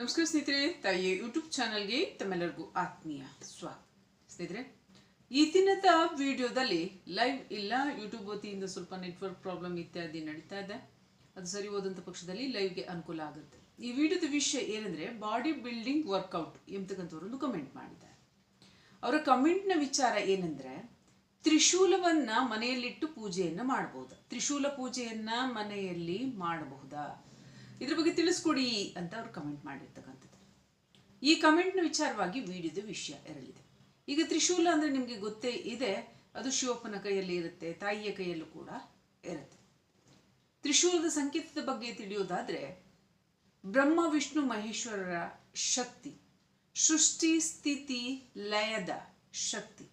ನಮಸ್ಕಾರ ಸ್ನೇಹಿತರೆ, ತಾಯಿ ಯೂಟ್ಯೂಬ್ ಚಾನಲ್ಗೆ ತಮ್ಮೆಲ್ಲರಿಗೂ ಆತ್ಮೀಯ ಸ್ವಾಗತ. ಸ್ನೇಹಿತರೆ, ಈ ದಿನದ ವಿಡಿಯೋದಲ್ಲಿ ಲೈವ್ ಇಲ್ಲ ಯೂಟ್ಯೂಬ್ ವತಿಯಿಂದ ಸ್ವಲ್ಪ ನೆಟ್ವರ್ಕ್ ಪ್ರಾಬ್ಲಮ್ ಇತ್ಯಾದಿ ನಡೀತಾ ಇದೆ. ಅದು ಸರಿ ಹೋದಂಥ ಪಕ್ಷದಲ್ಲಿ ಲೈವ್ಗೆ ಅನುಕೂಲ ಆಗುತ್ತೆ. ಈ ವಿಡಿಯೋದ ವಿಷಯ ಏನಂದ್ರೆ ಬಾಡಿ ಬಿಲ್ಡಿಂಗ್ ವರ್ಕೌಟ್ ಎಂಬತಕ್ಕಂಥವ್ರೊಂದು ಕಮೆಂಟ್ ಮಾಡಿದ್ದಾರೆ. ಅವರ ಕಮೆಂಟ್ನ ವಿಚಾರ ಏನಂದ್ರೆ, ತ್ರಿಶೂಲವನ್ನ ಮನೆಯಲ್ಲಿಟ್ಟು ಪೂಜೆಯನ್ನು ಮಾಡ್ಬೋದಾ ತ್ರಿಶೂಲ ಪೂಜೆಯನ್ನ ಮನೆಯಲ್ಲಿ ಮಾಡಬಹುದಾ? ಇದ್ರ ಬಗ್ಗೆ ತಿಳಿಸ್ಕೊಡಿ ಅಂತ ಅವ್ರು ಕಮೆಂಟ್ ಮಾಡಿರ್ತಕ್ಕಂಥದ್ದು. ಈ ಕಮೆಂಟ್ನ ವಿಚಾರವಾಗಿ ವಿಡಿಯೋದ ವಿಷಯ ಇರಲಿದೆ ಈಗ ತ್ರಿಶೂಲ ಅಂದ್ರೆ ನಿಮಗೆ ಗೊತ್ತೇ ಇದೆ, ಅದು ಶಿವಪ್ಪನ ಕೈಯಲ್ಲಿ ಇರುತ್ತೆ, ತಾಯಿಯ ಕೈಯಲ್ಲೂ ಕೂಡ ಇರುತ್ತೆ. ತ್ರಿಶೂಲದ ಸಂಕೇತದ ಬಗ್ಗೆ ತಿಳಿಯೋದಾದ್ರೆ, ಬ್ರಹ್ಮ, ವಿಷ್ಣು, ಮಹೇಶ್ವರರ ಶಕ್ತಿ, ಸೃಷ್ಟಿ, ಸ್ಥಿತಿ, ಲಯದ ಶಕ್ತಿ.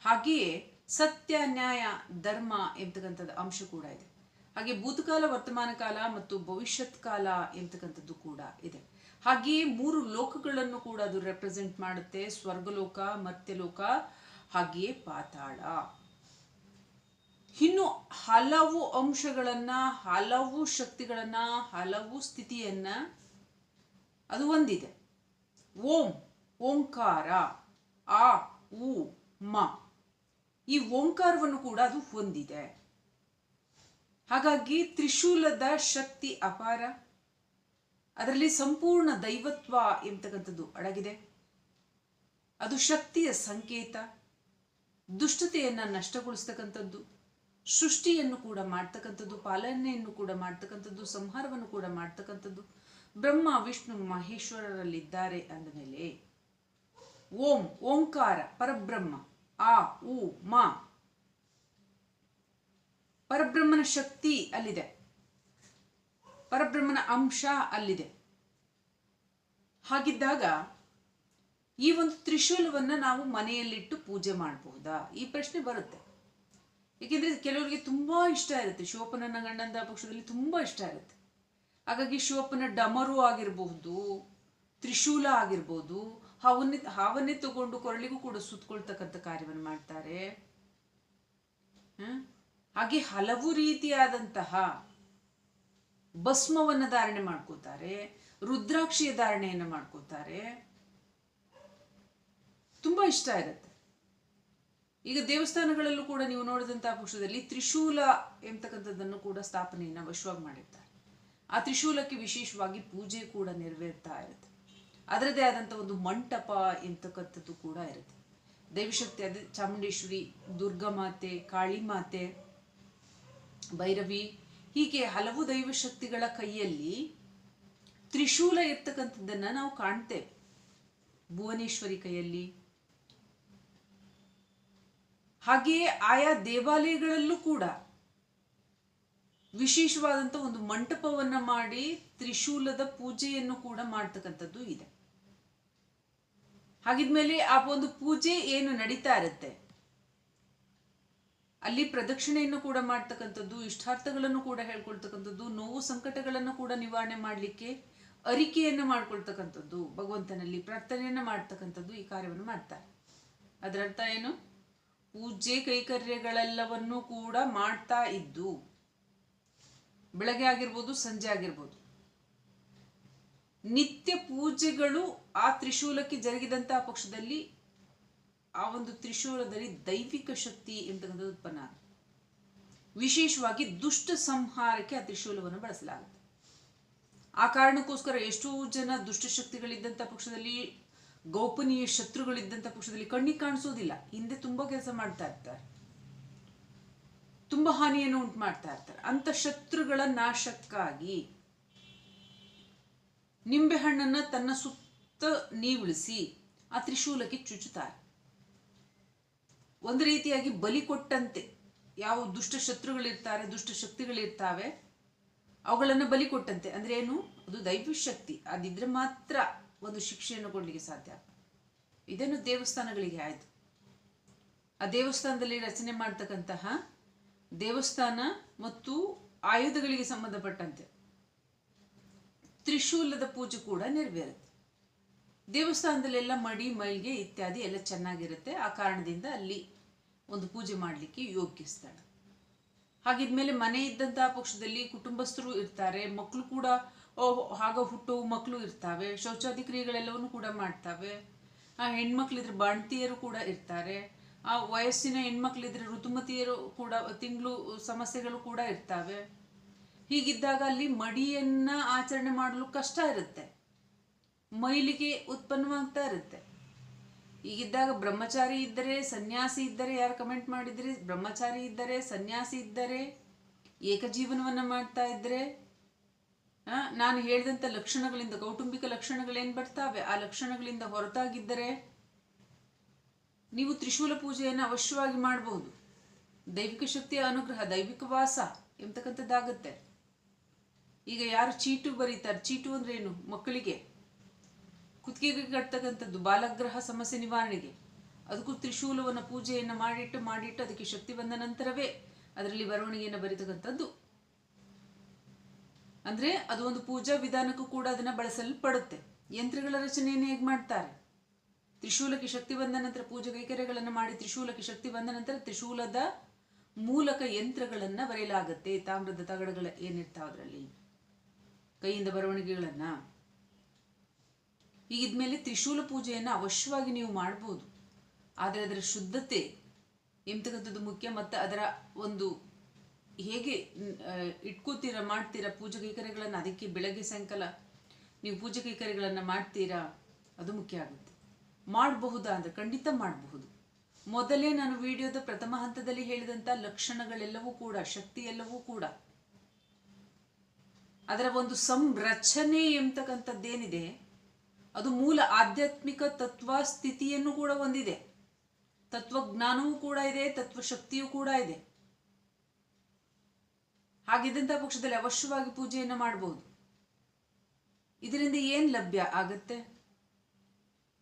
ಹಾಗೆಯೇ ಸತ್ಯ, ನ್ಯಾಯ, ಧರ್ಮ ಎಂಬತಕ್ಕಂಥದ್ದು ಅಂಶ ಕೂಡ ಇದೆ. ಹಾಗೆ ಭೂತಕಾಲ, ವರ್ತಮಾನ ಕಾಲ ಮತ್ತು ಭವಿಷ್ಯತ್ ಕಾಲ ಎಂತಕ್ಕಂಥದ್ದು ಕೂಡ ಇದೆ. ಹಾಗೆಯೇ ಮೂರು ಲೋಕಗಳನ್ನು ಕೂಡ ಅದು ರೆಪ್ರೆಸೆಂಟ್ ಮಾಡುತ್ತೆ. ಸ್ವರ್ಗಲೋಕ ಮರ್ತ್ಯಲೋಕ ಹಾಗೆಯೇ ಪಾತಾಳ. ಇನ್ನು ಹಲವು ಅಂಶಗಳನ್ನ, ಹಲವು ಶಕ್ತಿಗಳನ್ನ, ಹಲವು ಸ್ಥಿತಿಯನ್ನ ಅದು ಒಂದಿದೆ. ಓಂ, ಓಂಕಾರ, ಆ, ಉ, ಮ. ಈ ಓಂಕಾರವನ್ನು ಕೂಡ ಅದು ಹೊಂದಿದೆ. ಹಾಗಾಗಿ ತ್ರಿಶೂಲದ ಶಕ್ತಿ ಅಪಾರ. ಅದರಲ್ಲಿ ಸಂಪೂರ್ಣ ದೈವತ್ವ ಎಂತಕ್ಕಂಥದ್ದು ಅಡಗಿದೆ. ಅದು ಶಕ್ತಿಯ ಸಂಕೇತ. ದುಷ್ಟತೆಯನ್ನು ನಷ್ಟಗೊಳಿಸ್ತಕ್ಕಂಥದ್ದು. ಸೃಷ್ಟಿಯನ್ನು ಕೂಡ ಮಾಡ್ತಕ್ಕಂಥದ್ದು, ಪಾಲನೆಯನ್ನು ಕೂಡ ಮಾಡ್ತಕ್ಕಂಥದ್ದು, ಸಂಹಾರವನ್ನು ಕೂಡ ಮಾಡ್ತಕ್ಕಂಥದ್ದು. ಬ್ರಹ್ಮ, ವಿಷ್ಣು, ಮಹೇಶ್ವರರಲ್ಲಿದ್ದಾರೆ ಅಂದಮೇಲೆ ಓಂ, ಓಂಕಾರ, ಪರಬ್ರಹ್ಮ, ಆ, ಉ, ಮ ಪರಬ್ರಹ್ಮನ ಶಕ್ತಿ ಅಲ್ಲಿದೆ. ಪರಬ್ರಹ್ಮನ ಅಂಶ ಅಲ್ಲಿದೆ. ಹಾಗಿದ್ದಾಗ ಈ ಒಂದು ತ್ರಿಶೂಲವನ್ನ ನಾವು ಮನೆಯಲ್ಲಿಟ್ಟು ಪೂಜೆ ಮಾಡಬಹುದಾ ಈ ಪ್ರಶ್ನೆ ಬರುತ್ತೆ. ಏಕೆಂದರೆ ಕೆಲವರಿಗೆ ತುಂಬಾ ಇಷ್ಟ ಇರುತ್ತೆ. ಶಿವಪ್ಪನ ಗಂಡಂದ ಪಕ್ಷದಲ್ಲಿ ತುಂಬಾ ಇಷ್ಟ ಇರುತ್ತೆ. ಹಾಗಾಗಿ ಶಿವಪ್ಪನ ಡಮರು ಆಗಿರಬಹುದು, ತ್ರಿಶೂಲ ಆಗಿರ್ಬೋದು, ಹಾವನ್ನೇ ಹಾವನ್ನೇ ತಗೊಂಡು ಕೊರಳಿಗೂ ಕೂಡ ಸುತ್ತಕೊಳ್ತಕ್ಕಂಥ ಕಾರ್ಯವನ್ನು ಮಾಡ್ತಾರೆ? ಹಾಗೆ ಹಲವು ರೀತಿಯಾದಂತಹ ಭಸ್ಮವನ್ನು ಧಾರಣೆ ಮಾಡ್ಕೋತಾರೆ, ರುದ್ರಾಕ್ಷಿಯ ಧಾರಣೆಯನ್ನು ಮಾಡ್ಕೋತಾರೆ. ತುಂಬ ಇಷ್ಟ ಇರುತ್ತೆ. ಈಗ ದೇವಸ್ಥಾನಗಳಲ್ಲೂ ಕೂಡ ನೀವು ನೋಡಿದಂತಹ ಪಕ್ಷದಲ್ಲಿ ತ್ರಿಶೂಲ ಎಂಬತಕ್ಕಂಥದ್ದನ್ನು ಕೂಡ ಸ್ಥಾಪನೆಯನ್ನು ವಶವಾಗಿ ಮಾಡಿರ್ತಾರೆ. ಆ ತ್ರಿಶೂಲಕ್ಕೆ ವಿಶೇಷವಾಗಿ ಪೂಜೆ ಕೂಡ ನೆರವೇರ್ತಾ ಇರುತ್ತೆ. ಅದರದೇ ಆದಂಥ ಒಂದು ಮಂಟಪ ಎಂತಕ್ಕಂಥದ್ದು ಕೂಡ ಇರುತ್ತೆ. ದೇವಿಶಕ್ತಿ, ಅದೇ ಚಾಮುಂಡೇಶ್ವರಿ ದುರ್ಗಾಮಾತೆ ಕಾಳಿಮಾತೆ ಭೈರವಿ, ಹೀಗೆ ಹಲವು ದೈವಶಕ್ತಿಗಳ ಕೈಯಲ್ಲಿ ತ್ರಿಶೂಲ ಇರ್ತಕ್ಕಂಥದ್ದನ್ನ ನಾವು ಕಾಣ್ತೇವೆ. ಭುವನೇಶ್ವರಿ ಕೈಯಲ್ಲಿ. ಹಾಗೆಯೇ ಆಯಾ ದೇವಾಲಯಗಳಲ್ಲೂ ಕೂಡ ವಿಶೇಷವಾದಂಥ ಒಂದು ಮಂಟಪವನ್ನ ಮಾಡಿ ತ್ರಿಶೂಲದ ಪೂಜೆಯನ್ನು ಕೂಡ ಮಾಡ್ತಕ್ಕಂಥದ್ದು ಇದೆ. ಹಾಗಿದ್ಮೇಲೆ ಆ ಒಂದು ಪೂಜೆ ಏನು ನಡೀತಾ ಇರುತ್ತೆ? ಅಲ್ಲಿ ಪ್ರದಕ್ಷಿಣೆಯನ್ನು ಕೂಡ ಮಾಡ್ತಕ್ಕಂಥದ್ದು, ಇಷ್ಟಾರ್ಥಗಳನ್ನು ಕೂಡ ಹೇಳ್ಕೊಳ್ತಕ್ಕಂಥದ್ದು, ನೋವು ಸಂಕಟಗಳನ್ನು ಕೂಡ ನಿವಾರಣೆ ಮಾಡಲಿಕ್ಕೆ ಅರಿಕೆಯನ್ನು ಮಾಡ್ಕೊಳ್ತಕ್ಕಂಥದ್ದು, ಭಗವಂತನಲ್ಲಿ ಪ್ರಾರ್ಥನೆಯನ್ನು ಮಾಡ್ತಕ್ಕಂಥದ್ದು ಈ ಕಾರ್ಯವನ್ನು ಮಾಡ್ತಾರೆ. ಅದರ ಅರ್ಥ ಏನು? ಪೂಜೆ ಕೈಕರ್ಯಗಳೆಲ್ಲವನ್ನೂ ಕೂಡ ಮಾಡ್ತಾ ಇದ್ದು, ಬೆಳಗ್ಗೆ ಆಗಿರ್ಬೋದು, ಸಂಜೆ ಆಗಿರ್ಬೋದು, ನಿತ್ಯ ಪೂಜೆಗಳು ಆ ತ್ರಿಶೂಲಕ್ಕೆ ಜರುಗಿದಂತಹ ಪಕ್ಷದಲ್ಲಿ ಆ ಒಂದು ತ್ರಿಶೂಲದಲ್ಲಿ ದೈವಿಕ ಶಕ್ತಿ ಎಂತಕ್ಕಂಥದ್ದು ಉತ್ಪನ್ನ. ವಿಶೇಷವಾಗಿ ದುಷ್ಟ ಸಂಹಾರಕ್ಕೆ ಆ ತ್ರಿಶೂಲವನ್ನು ಬಳಸಲಾಗುತ್ತೆ. ಆ ಕಾರಣಕ್ಕೋಸ್ಕರ ಎಷ್ಟೋ ಜನ ದುಷ್ಟಶಕ್ತಿಗಳಿದ್ದಂಥ ಪಕ್ಷದಲ್ಲಿ, ಗೌಪನೀಯ ಶತ್ರುಗಳಿದ್ದಂಥ ಪಕ್ಷದಲ್ಲಿ ಕಣ್ಣಿಗೆ ಕಾಣಿಸೋದಿಲ್ಲ. ಹಿಂದೆ ತುಂಬಾ ಕೆಲಸ ಮಾಡ್ತಾ ಇರ್ತಾರೆ. ತುಂಬಾ ಹಾನಿಯನ್ನು ಉಂಟು ಮಾಡ್ತಾ ಇರ್ತಾರೆ. ಅಂತ ಶತ್ರುಗಳ ನಾಶಕ್ಕಾಗಿ ನಿಂಬೆಹಣ್ಣನ್ನ ತನ್ನ ಸುತ್ತ ನೀವುಳಿಸಿ ಆ ತ್ರಿಶೂಲಕ್ಕೆ ಚುಚ್ಚುತ್ತಾರೆ. ಒಂದು ರೀತಿಯಾಗಿ ಬಲಿ ಕೊಟ್ಟಂತೆ. ಯಾವ ದುಷ್ಟ ಶತ್ರುಗಳಿರ್ತಾರೆ, ದುಷ್ಟ ಶಕ್ತಿಗಳಿರ್ತಾವೆ, ಅವುಗಳನ್ನು ಬಲಿ ಕೊಟ್ಟಂತೆ. ಅಂದ್ರೆ ಏನು? ಅದು ದೈವ ಶಕ್ತಿ. ಅದಿದ್ರೆ ಮಾತ್ರ ಒಂದು ಶಿಕ್ಷೆಯನ್ನು ಕೊಡ್ಲಿಕ್ಕೆ ಸಾಧ್ಯ. ಇದನ್ನು ದೇವಸ್ಥಾನಗಳಿಗೆ ಆಯಿತು. ಆ ದೇವಸ್ಥಾನದಲ್ಲಿ ರಚನೆ ಮಾಡ್ತಕ್ಕಂತಹ ದೇವಸ್ಥಾನ ಮತ್ತು ಆಯುಧಗಳಿಗೆ ಸಂಬಂಧಪಟ್ಟಂತೆ ತ್ರಿಶೂಲದ ಪೂಜೆ ಕೂಡ ನೆರವೇರುತ್ತೆ. ದೇವಸ್ಥಾನದಲ್ಲೆಲ್ಲ ಮಡಿ, ಮೈಲ್ಗೆ ಇತ್ಯಾದಿ ಎಲ್ಲ ಚೆನ್ನಾಗಿರುತ್ತೆ. ಆ ಕಾರಣದಿಂದ ಅಲ್ಲಿ ಒಂದು ಪೂಜೆ ಮಾಡಲಿಕ್ಕೆ ಯೋಗ್ಯ ಸ್ಥಳ. ಹಾಗಿದ್ಮೇಲೆ ಮನೆ ಇದ್ದಂತಹ ಪಕ್ಷದಲ್ಲಿ ಕುಟುಂಬಸ್ಥರು ಇರ್ತಾರೆ ಮಕ್ಕಳು ಕೂಡ, ಓ, ಆಗ ಹುಟ್ಟುವ ಮಕ್ಕಳು ಇರ್ತಾವೆ ಶೌಚಾದಿ ಕ್ರಿಯೆಗಳೆಲ್ಲವನ್ನು ಕೂಡ ಮಾಡ್ತಾವೆ. ಆ ಹೆಣ್ಮಕ್ಳಿದ್ರೆ ಬಾಣ್ತಿಯರು ಕೂಡ ಇರ್ತಾರೆ, ಆ ವಯಸ್ಸಿನ ಹೆಣ್ಮಕ್ಳಿದ್ರೆ ಋತುಮತಿಯರು ಕೂಡ, ತಿಂಗಳು ಸಮಸ್ಯೆಗಳು ಕೂಡ ಇರ್ತಾವೆ. ಹೀಗಿದ್ದಾಗ ಅಲ್ಲಿ ಮಡಿಯನ್ನ ಆಚರಣೆ ಮಾಡಲು ಕಷ್ಟ ಇರುತ್ತೆ. ಮೈಲಿಗೆ ಉತ್ಪನ್ನವಾಗ್ತಾ ಇರುತ್ತೆ. ಹೀಗಿದ್ದಾಗ ಬ್ರಹ್ಮಚಾರಿ ಇದ್ದರೆ ಸನ್ಯಾಸಿ ಇದ್ದರೆ ಯಾರು ಕಮೆಂಟ್ ಮಾಡಿದ್ರಿ? ಬ್ರಹ್ಮಚಾರಿ ಇದ್ದರೆ ಸನ್ಯಾಸಿ ಇದ್ದರೆ ಏಕಜೀವನವನ್ನು ಮಾಡ್ತಾ ಇದ್ರೆ ಆ, ನಾನು ಹೇಳಿದಂಥ ಲಕ್ಷಣಗಳಿಂದ ಕೌಟುಂಬಿಕ ಲಕ್ಷಣಗಳೇನು ಬರ್ತಾವೆ? ಆ ಲಕ್ಷಣಗಳಿಂದ ಹೊರತಾಗಿದ್ದರೆ ನೀವು ತ್ರಿಶೂಲ ಪೂಜೆಯನ್ನು ಅವಶ್ಯವಾಗಿ ಮಾಡಬಹುದು ದೈವಿಕ ಶಕ್ತಿಯ ಅನುಗ್ರಹ ದೈವಿಕ ವಾಸ ಎಂಬತಕ್ಕಂಥದ್ದಾಗತ್ತೆ ಈಗ ಯಾರು ಚೀಟು ಬರೀತಾರೆ? ಚೀಟು ಅಂದ್ರೆ ಏನು ಮಕ್ಕಳಿಗೆ. ಕುತ್ತಿಗೆಗೆ ಕಟ್ತಕ್ಕಂಥದ್ದು ಬಾಲಗ್ರಹ ಸಮಸ್ಯೆ ನಿವಾರಣೆಗೆ. ಅದಕ್ಕೂ ತ್ರಿಶೂಲವನ್ನು ಪೂಜೆಯನ್ನು ಮಾಡಿಟ್ಟು ಮಾಡಿಟ್ಟು ಅದಕ್ಕೆ ಶಕ್ತಿ ಬಂದ ನಂತರವೇ ಅದರಲ್ಲಿ ಬರವಣಿಗೆಯನ್ನು ಬರೀತಕ್ಕಂಥದ್ದು. ಅಂದ್ರೆ ಅದು ಒಂದು ಪೂಜಾ ವಿಧಾನಕ್ಕೂ ಕೂಡ ಅದನ್ನು ಬಳಸಲ್ಪಡುತ್ತೆ. ಯಂತ್ರಗಳ ರಚನೆಯನ್ನು ಹೇಗೆ ಮಾಡ್ತಾರೆ? ತ್ರಿಶೂಲಕ್ಕೆ ಶಕ್ತಿ ಬಂದ ನಂತರ ಪೂಜೆ ಕೈಕರ್ಯಗಳನ್ನು ಮಾಡಿ ತ್ರಿಶೂಲಕ್ಕೆ ಶಕ್ತಿ ಬಂದ ನಂತರ ತ್ರಿಶೂಲದ ಮೂಲಕ ಯಂತ್ರಗಳನ್ನು ಬರೆಯಲಾಗುತ್ತೆ. ತಾಮ್ರದ ತಗಡುಗಳ ಏನಿರ್ತಾವ ಅದರಲ್ಲಿ? ಕೈಯಿಂದ ಬರವಣಿಗೆಗಳನ್ನ. ಹೀಗಿದ್ಮೇಲೆ ತ್ರಿಶೂಲ ಪೂಜೆಯನ್ನು ಅವಶ್ಯವಾಗಿ ನೀವು ಮಾಡ್ಬೋದು. ಆದರೆ ಅದರ ಶುದ್ಧತೆ ಎಂಬತಕ್ಕಂಥದ್ದು ಮುಖ್ಯ ಮತ್ತು ಅದರ ಒಂದು ಹೇಗೆ ಇಟ್ಕೋತೀರಾ, ಮಾಡ್ತೀರಾ ಪೂಜೆ ಕೈಕರ್ಯಗಳನ್ನು? ಅದಕ್ಕೆ ಬೆಳಗ್ಗೆ ಸಾಯಂಕಾಲ ನೀವು ಪೂಜೆ ಕೈಕರ್ಯಗಳನ್ನು ಮಾಡ್ತೀರಾ? ಅದು ಮುಖ್ಯ ಆಗುತ್ತೆ. ಮಾಡಬಹುದಾ ಅಂದರೆ ಖಂಡಿತ ಮಾಡಬಹುದು. ಮೊದಲೇ ನಾನು ವಿಡಿಯೋದ ಪ್ರಥಮ ಹಂತದಲ್ಲಿ ಹೇಳಿದಂಥ ಲಕ್ಷಣಗಳೆಲ್ಲವೂ ಕೂಡ ಶಕ್ತಿ ಎಲ್ಲವೂ ಕೂಡ ಅದರ ಒಂದು ಸಂರಚನೆ ಎಂಬತಕ್ಕಂಥದ್ದೇನಿದೆ ಅದು ಮೂಲ ಆಧ್ಯಾತ್ಮಿಕ ತತ್ವ ಸ್ಥಿತಿಯನ್ನು ಕೂಡ ಹೊಂದಿದೆ. ತತ್ವಜ್ಞಾನವೂ ಕೂಡ ಇದೆ, ತತ್ವಶಕ್ತಿಯೂ ಕೂಡ ಇದೆ. ಹಾಗಿದ್ದಂಥ ಪಕ್ಷದಲ್ಲಿ ಅವಶ್ಯವಾಗಿ ಪೂಜೆಯನ್ನು ಮಾಡಬಹುದು ಇದರಿಂದ ಏನು ಲಭ್ಯ ಆಗತ್ತೆ?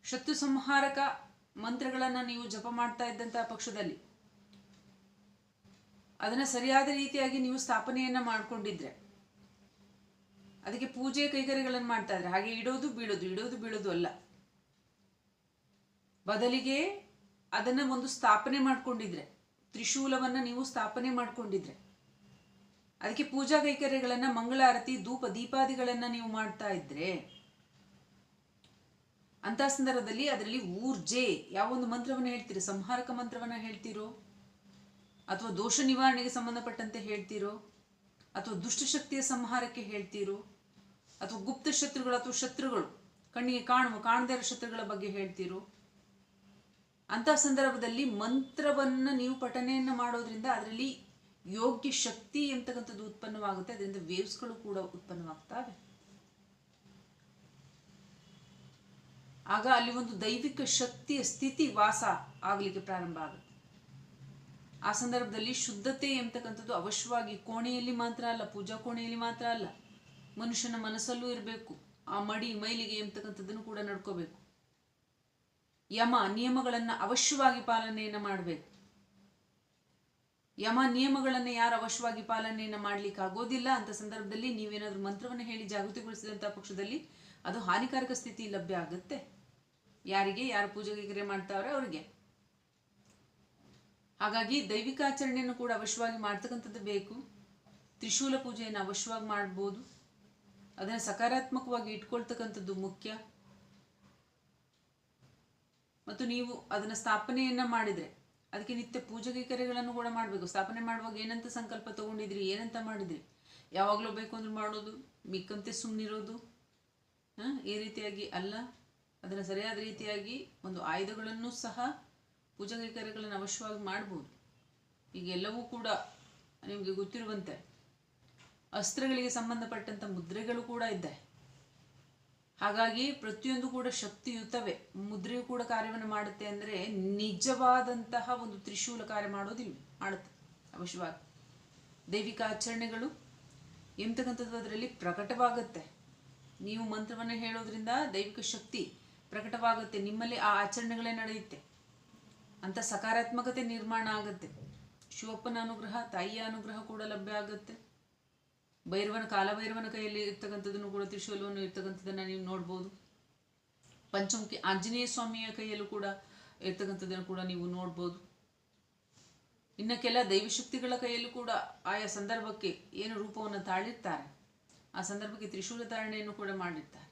ಶತ್ರು ಸಂಹಾರಕ ಮಂತ್ರಗಳನ್ನು ನೀವು ಜಪ ಮಾಡ್ತಾ ಇದ್ದಂತಹ ಪಕ್ಷದಲ್ಲಿ, ಅದನ್ನ ಸರಿಯಾದ ರೀತಿಯಾಗಿ ನೀವು ಸ್ಥಾಪನೆಯನ್ನ ಮಾಡ್ಕೊಂಡಿದ್ರೆ ಅದಕ್ಕೆ ಪೂಜೆ ಕೈಕರ್ಯಗಳನ್ನು ಮಾಡ್ತಾ ಇದ್ರೆ ಹಾಗೆ ಇಡೋದು, ಬೀಳೋದು. ಇಡೋದು, ಬೀಳೋದು ಅಲ್ಲ. ಬದಲಿಗೆ ಅದನ್ನ ಒಂದು ಸ್ಥಾಪನೆ ಮಾಡಿಕೊಂಡಿದ್ರೆ, ತ್ರಿಶೂಲವನ್ನ ನೀವು ಸ್ಥಾಪನೆ ಮಾಡಿಕೊಂಡಿದ್ರೆ, ಅದಕ್ಕೆ ಪೂಜಾ ಕೈಕರ್ಯಗಳನ್ನು ಮಂಗಳಾರತಿ ಧೂಪ, ದೀಪಾದಿಗಳನ್ನು ನೀವು ಮಾಡ್ತಾ ಇದ್ರೆ, ಅಂತ ಸಂದರ್ಭದಲ್ಲಿ ಅದರಲ್ಲಿ ಊರ್ಜೆ, ಯಾವ ಒಂದು ಮಂತ್ರವನ್ನು ಹೇಳ್ತೀರೋ, ಸಂಹಾರಕ ಮಂತ್ರವನ್ನ ಹೇಳ್ತೀರೋ, ಅಥವಾ ದೋಷ ನಿವಾರಣೆಗೆ ಸಂಬಂಧಪಟ್ಟಂತೆ ಹೇಳ್ತೀರೋ ಅಥವಾ ದುಷ್ಟಶಕ್ತಿಯ ಸಂಹಾರಕ್ಕೆ ಹೇಳ್ತೀರೋ? ಅಥವಾ ಗುಪ್ತ ಶತ್ರುಗಳು ಅಥವಾ ಶತ್ರುಗಳು? ಕಣ್ಣಿಗೆ ಕಾಣುವ, ಕಾಣದೇ ಇರೋ ಶತ್ರುಗಳ ಬಗ್ಗೆ ಹೇಳ್ತೀರೋ? ಅಂತ ಸಂದರ್ಭದಲ್ಲಿ ಮಂತ್ರವನ್ನು ನೀವು ಪಠನೆಯನ್ನು ಮಾಡೋದ್ರಿಂದ ಅದರಲ್ಲಿ ಯೋಗ್ಯ ಶಕ್ತಿ ಎಂತಕ್ಕಂಥದ್ದು ಉತ್ಪನ್ನವಾಗುತ್ತೆ, ಅದರಿಂದ ವೇವ್ಸ್ಗಳು ಕೂಡ ಉತ್ಪನ್ನವಾಗ್ತವೆ. ಆಗ ಅಲ್ಲಿ ಒಂದು ದೈವಿಕ ಶಕ್ತಿಯ ಸ್ಥಿತಿ ವಾಸ ಆಗಲಿಕ್ಕೆ ಪ್ರಾರಂಭ ಆಗುತ್ತೆ. ಆ ಸಂದರ್ಭದಲ್ಲಿ ಶುದ್ಧತೆ ಎಂತಕ್ಕಂಥದ್ದು ಅವಶ್ಯವಾಗಿ. ಕೋಣೆಯಲ್ಲಿ ಮಾತ್ರ ಅಲ್ಲ, ಪೂಜಾ ಕೋಣೆಯಲ್ಲಿ ಮಾತ್ರ ಅಲ್ಲ. ಮನುಷ್ಯನ ಮನಸ್ಸಲ್ಲೂ ಇರಬೇಕು. ಆ ಮಡಿ, ಮೈಲಿಗೆ ಎಂತಕ್ಕಂಥದ್ದನ್ನು ಕೂಡ ನಡ್ಕೋಬೇಕು. ಯಮ ನಿಯಮಗಳನ್ನು ಅವಶ್ಯವಾಗಿ ಪಾಲನೆಯನ್ನು ಮಾಡಬೇಕು. ಯಮ ನಿಯಮಗಳನ್ನು ಯಾರು ಅವಶ್ಯವಾಗಿ ಪಾಲನೆಯನ್ನು ಮಾಡ್ಲಿಕ್ಕೆ ಆಗೋದಿಲ್ಲ ಅಂತ ಸಂದರ್ಭದಲ್ಲಿ ನೀವೇನಾದ್ರೂ ಮಂತ್ರವನ್ನು ಹೇಳಿ ಜಾಗೃತಿಗೊಳಿಸಿದಂಥ ಪಕ್ಷದಲ್ಲಿ ಅದು ಹಾನಿಕಾರಕ ಸ್ಥಿತಿ ಲಭ್ಯ ಆಗುತ್ತೆ. ಯಾರಿಗೆ, ಯಾರು ಪೂಜೆಗೆ ಮಾಡ್ತಾವ್ರೆ ಅವರಿಗೆ. ಹಾಗಾಗಿ ದೈವಿಕ ಆಚರಣೆಯನ್ನು ಕೂಡ ಅವಶ್ಯವಾಗಿ ಮಾಡ್ತಕ್ಕಂಥದ್ದು ಬೇಕು. ತ್ರಿಶೂಲ ಪೂಜೆಯನ್ನು ಅವಶ್ಯವಾಗಿ ಮಾಡ್ಬೋದು. ಅದನ್ನು ಸಕಾರಾತ್ಮಕವಾಗಿ ಇಟ್ಕೊಳ್ತಕ್ಕಂಥದ್ದು ಮುಖ್ಯ. ಮತ್ತು ನೀವು ಅದನ್ನು ಸ್ಥಾಪನೆಯನ್ನು ಮಾಡಿದರೆ, ಅದಕ್ಕೆ ನಿತ್ಯ ಪೂಜೆಗೆ ಕರೆಗಳನ್ನು ಕೂಡ ಮಾಡಬೇಕು. ಸ್ಥಾಪನೆ ಮಾಡುವಾಗ ಏನಂತ ಸಂಕಲ್ಪ ತಗೊಂಡಿದ್ರಿ, ಏನಂತ ಮಾಡಿದ್ರಿ? ಯಾವಾಗಲೂ ಬೇಕು ಅಂದ್ರೆ ಮಾಡೋದು, ಮಿಕ್ಕಂತೆ ಸುಮ್ಮನಿರೋದು ಈ ರೀತಿಯಾಗಿ ಅಲ್ಲ. ಅದನ್ನು ಸರಿಯಾದ ರೀತಿಯಾಗಿ ಒಂದು ಆಯುಧಗಳನ್ನು ಸಹ ಪೂಜಾ ಕೈಕರ್ಯಗಳನ್ನು ಅವಶ್ಯವಾಗಿ ಮಾಡ್ಬೋದು. ಈಗ ಎಲ್ಲವೂ ಕೂಡ ನಿಮಗೆ ಗೊತ್ತಿರುವಂತೆ ಅಸ್ತ್ರಗಳಿಗೆ ಸಂಬಂಧಪಟ್ಟಂಥ ಮುದ್ರೆಗಳು ಕೂಡ ಇದೆ. ಹಾಗಾಗಿ ಪ್ರತಿಯೊಂದು ಕೂಡ ಶಕ್ತಿಯುತವೇ. ಮುದ್ರೆಯು ಕೂಡ ಕಾರ್ಯವನ್ನು ಮಾಡುತ್ತೆ ಅಂದರೆ ನಿಜವಾದಂತಹ ಒಂದು ತ್ರಿಶೂಲ ಕಾರ್ಯ ಮಾಡೋದಿಲ್ಲ, ಮಾಡುತ್ತೆ ಅವಶ್ಯವಾಗಿ. ದೈವಿಕ ಆಚರಣೆಗಳು ಎಂತಕ್ಕಂಥದ್ದು ಅದರಲ್ಲಿ ಪ್ರಕಟವಾಗುತ್ತೆ. ನೀವು ಮಂತ್ರವನ್ನು ಹೇಳೋದ್ರಿಂದ ದೈವಿಕ ಶಕ್ತಿ ಪ್ರಕಟವಾಗುತ್ತೆ. ನಿಮ್ಮಲ್ಲಿ ಆ ಆಚರಣೆಗಳೇ ನಡೆಯುತ್ತೆ. ಅಂತ ಸಕಾರಾತ್ಮಕತೆ ನಿರ್ಮಾಣ ಆಗುತ್ತೆ. ಶಿವಪ್ಪನ ಅನುಗ್ರಹ, ತಾಯಿಯ ಅನುಗ್ರಹ ಕೂಡ ಲಭ್ಯ ಆಗುತ್ತೆ. ಭೈರವನ, ಕಾಲಭೈರವನ ಕೈಯಲ್ಲಿ ಇರ್ತಕ್ಕಂಥದ್ದನ್ನು ಕೂಡ, ತ್ರಿಶೂಲವನ್ನು ಇರ್ತಕ್ಕಂಥದ್ದನ್ನು ನೀವು ನೋಡ್ಬೋದು. ಪಂಚಮುಖಿ ಆಂಜನೇಯ ಸ್ವಾಮಿಯ ಕೈಯಲ್ಲೂ ಕೂಡ ಇರ್ತಕ್ಕಂಥದ್ದನ್ನು ಕೂಡ ನೀವು ನೋಡ್ಬೋದು. ಇನ್ನು ಕೆಲ ದೈವಶಕ್ತಿಗಳ ಕೈಯಲ್ಲೂ ಕೂಡ ಆಯಾ ಸಂದರ್ಭಕ್ಕೆ ಏನು ರೂಪವನ್ನು ತಾಳಿರ್ತಾರೆ. ಆ ಸಂದರ್ಭಕ್ಕೆ ತ್ರಿಶೂಲ ಧಾರಣೆಯನ್ನು ಕೂಡ ಮಾಡಿರ್ತಾರೆ.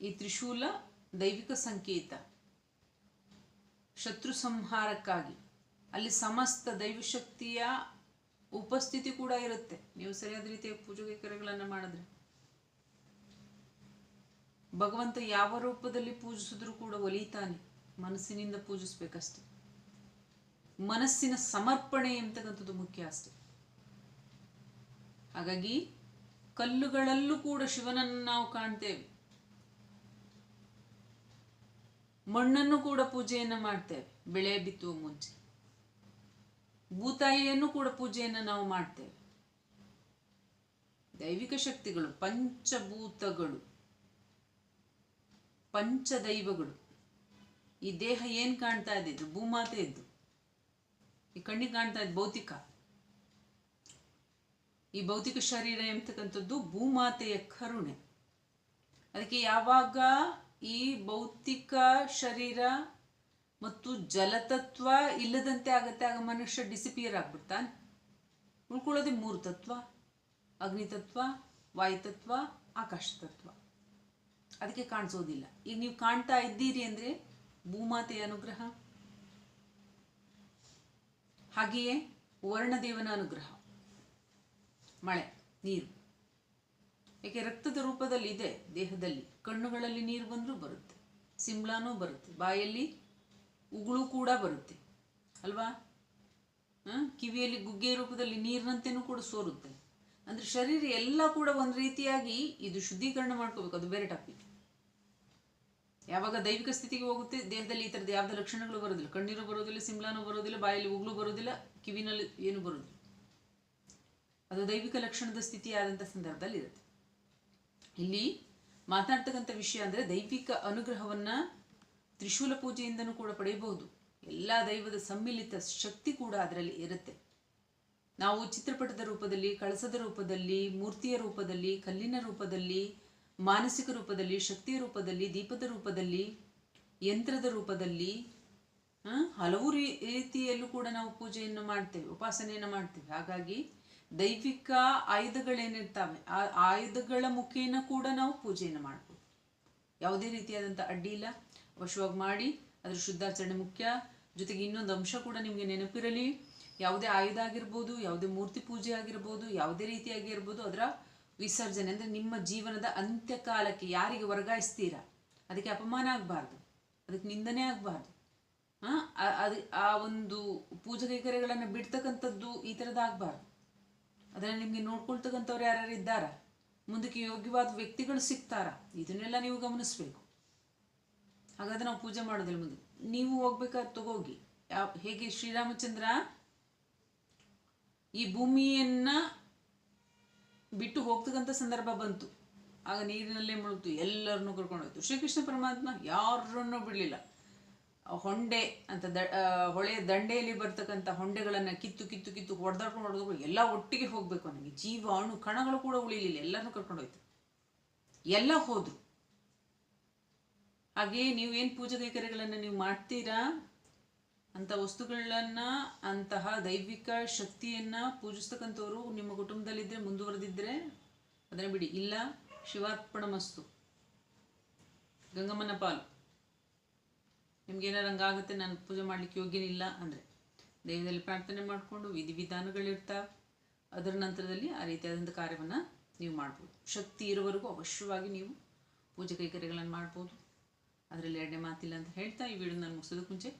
ಈ ತ್ರಿಶೂಲ ದೈವಿಕ ಸಂಕೇತ. ಶತ್ರು ಸಂಹಾರಕ್ಕಾಗಿ. ಅಲ್ಲಿ ಸಮಸ್ತ ದೈವಶಕ್ತಿಯ ಉಪಸ್ಥಿತಿ ಕೂಡ ಇರುತ್ತೆ. ನೀವು ಸರಿಯಾದ ರೀತಿಯ ಪೂಜೆ ಕರೆಗಳನ್ನು ಮಾಡಿದ್ರೆ. ಭಗವಂತ ಯಾವ ರೂಪದಲ್ಲಿ ಪೂಜಿಸಿದ್ರೂ ಕೂಡ ಒಲಿತಾನೆ. ಮನಸ್ಸಿನಿಂದ ಪೂಜಿಸ್ಬೇಕಷ್ಟೆ. ಮನಸ್ಸಿನ ಸಮರ್ಪಣೆ ಎಂತಕ್ಕಂಥದ್ದು ಮುಖ್ಯ ಅಷ್ಟೆ. ಹಾಗಾಗಿ ಕಲ್ಲುಗಳಲ್ಲೂ ಕೂಡ ಶಿವನನ್ನು ನಾವು ಕಾಣ್ತೇವೆ. ಮಣ್ಣನ್ನು ಕೂಡ ಪೂಜೆಯನ್ನು ಮಾಡ್ತೇವೆ. ಬೆಳೆ ಬಿತ್ತುವ ಮುಂಚೆ. ಭೂತಾಯಿಯನ್ನು ಕೂಡ ಪೂಜೆಯನ್ನು ನಾವು ಮಾಡ್ತೇವೆ. ದೈವಿಕ ಶಕ್ತಿಗಳು, ಪಂಚಭೂತಗಳು, ಪಂಚದೈವಗಳು. ಈ ದೇಹ ಏನು ಕಾಣ್ತಾ ಇದೆ ಭೂಮಾತೆ ಇದ್ದು. ಈ ಕಣ್ಣಿಗೆ ಕಾಣ್ತಾ ಇದ್ದು ಭೌತಿಕ. ಈ ಭೌತಿಕ ಶರೀರ ಎಂಬತಕ್ಕಂಥದ್ದು ಭೂಮಾತೆಯ ಕರುಣೆ. ಅದಕ್ಕೆ ಯಾವಾಗ ಈ ಭೌತಿಕ ಶರೀರ ಮತ್ತು ಜಲತತ್ವ ಇಲ್ಲದಂತೆ ಆಗತ್ತೆ, ಆಗ ಮನುಷ್ಯ ಡಿಸಿಪಿಯರ್ ಆಗ್ಬಿಡ್ತಾನೆ ಉಳ್ಕೊಳ್ಳೋದೇ ಮೂರು ತತ್ವ. ಅಗ್ನಿತತ್ವ ವಾಯುತತ್ವ ಆಕಾಶ ತತ್ವ. ಅದಕ್ಕೆ ಕಾಣಿಸೋದಿಲ್ಲ. ಈಗ ನೀವು ಕಾಣ್ತಾ ಇದ್ದೀರಿ ಅಂದರೆ ಭೂಮಾತೆಯ ಅನುಗ್ರಹ. ಹಾಗೆಯೇ ವರ್ಣದೇವನ ಅನುಗ್ರಹ. ಮಳೆ, ನೀರು. ಏಕೆ ರಕ್ತದ ರೂಪದಲ್ಲಿ ಇದೆ ದೇಹದಲ್ಲಿ. ಕಣ್ಣುಗಳಲ್ಲಿ ನೀರು ಬಂದರೂ ಬರುತ್ತೆ. ಸಿಂಬ್ಲಾನೂ ಬರುತ್ತೆ. ಬಾಯಲ್ಲಿ ಉಗುಳು ಕೂಡ ಬರುತ್ತೆ. ಅಲ್ವಾ? ಕಿವಿಯಲ್ಲಿ ಗುಗ್ಗೆ ರೂಪದಲ್ಲಿ ನೀರಿನಂತೆನೂ ಕೂಡ ಸೋರುತ್ತೆ. ಅಂದರೆ ಶರೀರ ಎಲ್ಲ ಕೂಡ ಒಂದು ರೀತಿಯಾಗಿ ಇದು ಶುದ್ಧೀಕರಣ ಮಾಡ್ಕೋಬೇಕು. ಅದು ಬೇರೆ ಟಾಪಿಕ್ ಯಾವಾಗ ದೈವಿಕ ಸ್ಥಿತಿಗೆ ಹೋಗುತ್ತೆ? ದೇಹದಲ್ಲಿ ಈ ಥರದ ಯಾವುದೇ ಲಕ್ಷಣಗಳು ಬರೋದಿಲ್ಲ. ಕಣ್ಣೀರು ಬರೋದಿಲ್ಲ ಸಿಂಬ್ಲಾನು ಬರೋದಿಲ್ಲ, ಬಾಯಲ್ಲಿ ಉಗುಳು ಬರೋದಿಲ್ಲ, ಕಿವಿನಲ್ಲಿ ಏನು ಬರೋದಿಲ್ಲ. ಅದು ದೈವಿಕ ಲಕ್ಷಣದ ಸ್ಥಿತಿ ಆದಂಥ ಸಂದರ್ಭದಲ್ಲಿ ಇರುತ್ತೆ. ಇಲ್ಲಿ ಮಾತನಾಡ್ತಕ್ಕಂಥ ವಿಷಯ ಅಂದರೆ ದೈವಿಕ ಅನುಗ್ರಹವನ್ನು ತ್ರಿಶೂಲ ಪೂಜೆಯಿಂದನೂ ಕೂಡ ಪಡೆಯಬಹುದು. ಎಲ್ಲ ದೈವದ ಸಮ್ಮಿಲಿತ ಶಕ್ತಿ ಕೂಡ ಅದರಲ್ಲಿ ಇರುತ್ತೆ. ನಾವು ಚಿತ್ರಪಟದ ರೂಪದಲ್ಲಿ, ಕಳಸದ ರೂಪದಲ್ಲಿ, ಮೂರ್ತಿಯ ರೂಪದಲ್ಲಿ, ಕಲ್ಲಿನ ರೂಪದಲ್ಲಿ, ಮಾನಸಿಕ ರೂಪದಲ್ಲಿ, ಶಕ್ತಿಯ ರೂಪದಲ್ಲಿ, ದೀಪದ ರೂಪದಲ್ಲಿ, ಯಂತ್ರದ ರೂಪದಲ್ಲಿ ಹಲವು ರೀತಿಯಲ್ಲೂ ಕೂಡ ನಾವು ಪೂಜೆಯನ್ನು ಮಾಡ್ತೇವೆ, ಉಪಾಸನೆಯನ್ನು ಮಾಡ್ತೇವೆ. ಹಾಗಾಗಿ ದೈವಿಕ ಆಯುಧಗಳೇನಿರ್ತಾವೆ, ಆ ಆಯುಧಗಳ ಮುಖೇನ ಕೂಡ ನಾವು ಪೂಜೆಯನ್ನು ಮಾಡ್ಬೋದು. ಯಾವುದೇ ರೀತಿಯಾದಂಥ ಅಡ್ಡಿ ಇಲ್ಲ. ಅವಶ್ಯವಾಗಿ ಮಾಡಿ, ಅದರ ಶುದ್ಧಾಚರಣೆ ಮುಖ್ಯ. ಜೊತೆಗೆ ಇನ್ನೊಂದು ಅಂಶ ಕೂಡ ನಿಮಗೆ ನೆನಪಿರಲಿ, ಯಾವುದೇ ಆಯುಧ ಆಗಿರ್ಬೋದು, ಯಾವುದೇ ಮೂರ್ತಿ ಪೂಜೆ ಆಗಿರ್ಬೋದು, ಯಾವುದೇ ರೀತಿಯಾಗಿ ಇರ್ಬೋದು ಅದರ ವಿಸರ್ಜನೆ ಅಂದರೆ ನಿಮ್ಮ ಜೀವನದ ಅಂತ್ಯಕಾಲಕ್ಕೆ ಯಾರಿಗೆ ವರ್ಗಾಯಿಸ್ತೀರಾ? ಅದಕ್ಕೆ ಅಪಮಾನ ಆಗಬಾರ್ದು. ಅದಕ್ಕೆ ನಿಂದನೆ ಆಗಬಾರ್ದು. ಅದು, ಆ ಒಂದು ಪೂಜೆ ಕೈಕರ್ಯಗಳನ್ನು ಬಿಡ್ತಕ್ಕಂಥದ್ದು ಈ ಥರದ್ದಾಗಬಾರ್ದು ಅದನ್ನು ನಿಮಗೆ ನೋಡ್ಕೊಳ್ತಕ್ಕಂಥವ್ರು ಯಾರ್ಯಾರು ಇದ್ದಾರ? ಮುಂದಕ್ಕೆ ಯೋಗ್ಯವಾದ ವ್ಯಕ್ತಿಗಳು ಸಿಗ್ತಾರ? ಇದನ್ನೆಲ್ಲ ನೀವು ಗಮನಿಸ್ಬೇಕು. ಹಾಗಾದ್ರೆ ನಾವು ಪೂಜೆ ಮಾಡೋದಿಲ್ಲ ಮುಂದೆ. ನೀವು ಹೋಗ್ಬೇಕಾದ್ರೆ ತಗೋಗಿ. ಯಾವ, ಹೇಗೆ ಶ್ರೀರಾಮಚಂದ್ರ ಈ ಭೂಮಿಯನ್ನ ಬಿಟ್ಟು ಹೋಗ್ತಕ್ಕಂಥ ಸಂದರ್ಭ ಬಂತು. ಆಗ ನೀರಿನಲ್ಲೇ ಮುಳುಗ್ತು. ಎಲ್ಲರನ್ನೂ ಕರ್ಕೊಂಡು ಹೋಯ್ತು ಶ್ರೀಕೃಷ್ಣ ಪರಮಾತ್ಮ ಯಾರನ್ನೂ ಬಿಡಲಿಲ್ಲ. ಹೊಂಡೆ ಅಂತ ದ ಆ, ಹೊಳೆಯ ದಂಡೆಯಲ್ಲಿ ಬರ್ತಕ್ಕಂಥ ಹೊಂಡೆಗಳನ್ನು ಕಿತ್ತು ಕಿತ್ತು ಕಿತ್ತು ಹೊಡೆದಾಡ್ಕೊಂಡು ಹೊಡೆದಾಡ್ಕೊಂಡು ಎಲ್ಲ ಒಟ್ಟಿಗೆ ಹೋಗಬೇಕು ನನಗೆ. ಜೀವ ಅಣು ಕಣಗಳು ಕೂಡ ಉಳಿಲಿಲ್ಲ. ಎಲ್ಲರನ್ನೂ ಕರ್ಕೊಂಡೋಯ್ತು ಎಲ್ಲ ಹೋದ್ರು. ಹಾಗೆ ನೀವು ಏನು ಪೂಜೆ ಕೈಕರ್ಯಗಳನ್ನು ನೀವು ಮಾಡ್ತೀರಾ? ಅಂಥ ವಸ್ತುಗಳನ್ನ ಅಂತಹ ದೈವಿಕ ಶಕ್ತಿಯನ್ನ ಪೂಜಿಸ್ತಕ್ಕಂಥವ್ರು ನಿಮ್ಮ ಕುಟುಂಬದಲ್ಲಿದ್ದರೆ ಮುಂದುವರೆದಿದ್ದರೆ ಅದನ್ನು ಬಿಡಿ. ಇಲ್ಲ ಶಿವಾರ್ಪಣ ಮಸ್ತು ಗಂಗಮ್ಮನ ಪಾಲು. ನಿಮ್ಗೆ ಏನಾರು ಹಂಗಾಗುತ್ತೆ ನಾನು ಪೂಜೆ ಮಾಡಲಿಕ್ಕೆ ಯೋಗ್ಯನಿಲ್ಲ ಅಂದರೆ ದೇವದಲ್ಲಿ ಪ್ರಾರ್ಥನೆ ಮಾಡಿಕೊಂಡು ವಿಧಿವಿಧಾನಗಳಿರ್ತಾವೆ ಅದರ ನಂತರದಲ್ಲಿ ಆ ರೀತಿಯಾದಂಥ ಕಾರ್ಯವನ್ನು ನೀವು ಮಾಡ್ಬೋದು. ಶಕ್ತಿ ಇರುವವರೆಗೂ ಅವಶ್ಯವಾಗಿ ನೀವು ಪೂಜೆ ಕೈಕರ್ಯಗಳನ್ನು ಮಾಡ್ಬೋದು. ಅದರಲ್ಲಿ ಎರಡನೇ ಮಾತಿಲ್ಲ ಅಂತ ಹೇಳ್ತಾ ಈ ವಿಡಿಯೋ ನಾನು ಮುಗಿಸೋದಕ್ಕೆ ಮುಂಚೆ,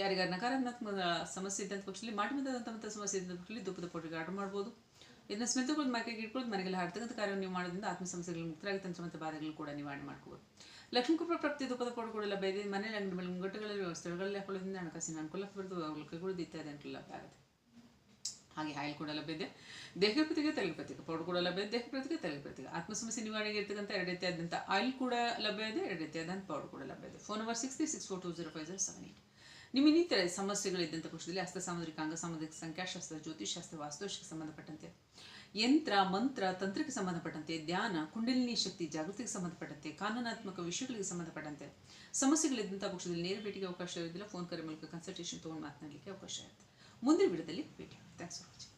ಯಾರಿಗಾರು ನಕಾರಾತ್ಮಕ ಸಮಸ್ಯೆ ಇದ್ದಂಥ ಪಕ್ಷದಲ್ಲಿ ಮಾಡಿ ಬಂದಂಥ ಸಮಸ್ಯೆ ಇದ್ದಂಥ ಪಕ್ಷದಲ್ಲಿ ದುಪ್ಪದ ಪೌಡ್ರಿಗೆ ಆರ್ಡರ್ ಮಾಡ್ಬೋದು. ಇದನ್ನ ಸ್ಮೆಲ್ತುಕೊಂಡು ಮೈಕೆಗೆ ಇಟ್ಕೊಳ್ಳೋದು ಮನೆಗೆಲ್ಲ ಹಾಡ್ತಕ್ಕಂಥ ಕಾರ್ಯವನ್ನು ನೀವು ಮಾಡೋದ್ರಿಂದ ಆತ್ಮ ಸಮಸ್ಯೆಗಳು ಮುಕ್ತರಾಗಿ ತಂತ್ರ ಮತ್ತು ಬಾಧೆಗಳನ್ನು ಕೂಡ ನಿವಾರಣೆ ಮಾಡ್ಕೋಬೋದು. ಲಕ್ಷ್ಮೀ ಕೃಪಾ ಪ್ರಾಪ್ತಿ ದುಃಖದ ಪೌಡರ್ ಕೂಡ ಲಭ್ಯ ಮನೆ ಅಂಗಡಿ ಮೇಲೆ ಮುಂಗಟ್ಟುಗಳಲ್ಲಿ ವ್ಯವಸ್ಥೆಗಳಲ್ಲಿ ಹಾಕೊಳ್ಳೋದ್ರಿಂದ ಹಣಕಾಸಿನ ಅನುಕೂಲ ಬರೋದು ಕೈಗೊಳ್ಳೋದು ಇತ್ಯಾದಿ ಅನುಕೂಲ ಲಭ್ಯ ಆಗುತ್ತೆ. ಹಾಗೆ ಆಯಿಲ್ ಕೂಡ ಲಭ್ಯ ಇದೆ. ದೇಹ ಪ್ರತಿಗೆ ತಲೆಗೆ ಪ್ರತ್ಯೇಕ ಪೌಡರ್ ಕೂಡ ಲಭ್ಯ ಇದೆ, ದೇಹ ಪ್ರತಿಗೆ ತಲೆಗೆ ಪ್ರತ್ಯೇಕ ಆತ್ಮ ಸಮಸ್ಯೆ ನಿವಾರಣೆಗೆ ಇರ್ತಕ್ಕಂಥ ಎರಡು ರೀತಿಯಾದಂಥ ಆಯಿಲ್ ಕೂಡ ಲಭ್ಯ ಇದೆ, ಎರಡು ರೀತಿಯಾದಂಥ ಪೌಡರ್ ಕೂಡ ಲಭ್ಯ ಇದೆ. Phone number six three six four two zero five zero seven eight ನಿಮ್ಮ ಇನ್ನಿತರ ಸಮಸ್ಯೆಗಳಿದ್ದಂಥ ಪಕ್ಷದಲ್ಲಿ ಹಸ್ತ ಸಾಮುದ್ರಿಕ, ಅಂಗ ಸಾಮುದ್ರಿಕ ಸಂಖ್ಯಾಶಾಸ್ತ್ರ ಜ್ಯೋತಿಷಾಸ್ತ್ರ ವಾಸ್ತುಶಕ್ಕೆ ಸಂಬಂಧಪಟ್ಟಂತೆ. ಯಂತ್ರ, ಮಂತ್ರ, ತಂತ್ರಕ್ಕೆ ಸಂಬಂಧಪಟ್ಟಂತೆ, ಧ್ಯಾನ, ಕುಂಡಲಿನಿ ಶಕ್ತಿ, ಜಾಗೃತಿಗೆ ಸಂಬಂಧಪಟ್ಟಂತೆ, ಕಾನೂನಾತ್ಮಕ ವಿಷಯಗಳಿಗೆ ಸಂಬಂಧಪಟ್ಟಂತೆ. ಸಮಸ್ಯೆಗಳಿದ್ದಂಥ ಪಕ್ಷದಲ್ಲಿ ನೇರ ಭೇಟಿಗೆ ಅವಕಾಶ ಇರೋದಿಲ್ಲ. ಫೋನ್ ಕರೆ ಮೂಲಕ ಕನ್ಸಲ್ಟೇಷನ್ ತೊಗೊಂಡು ಮಾತನಾಡಲಿಕ್ಕೆ ಅವಕಾಶ ಇರುತ್ತೆ. ಮುಂದಿನ ವಿಡಿಯೋದಲ್ಲಿ ಭೇಟಿ ಥ್ಯಾಂಕ್ಸ್ ಫಾರ್ ವಾಚಿಂಗ್